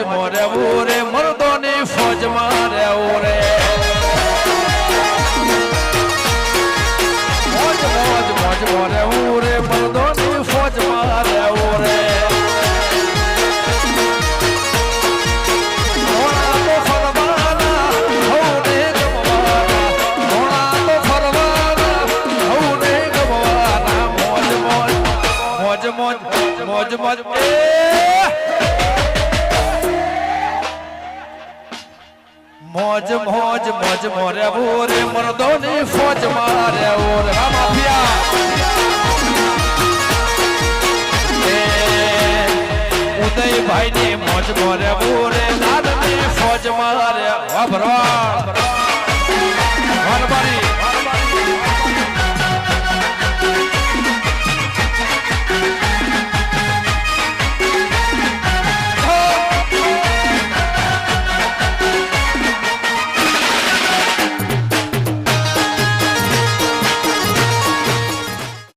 મોજ રહેવું રે મર્દોની ફોજમાં રહેવું રે મોજ મોજ મોજ મોરે રે મર્દોની ફોજમાં રહેવું રે મોજ. મોજ મોજ મોજ મોજ મોજ મોજ મોજ મોજ મોજ, મોરે બોરે મર્દોની ફોજ મારે ઓરે માફિયા ઉદયભાઈ ની મોજ મોરે બોરે લાલની ફોજ મારે વાભરો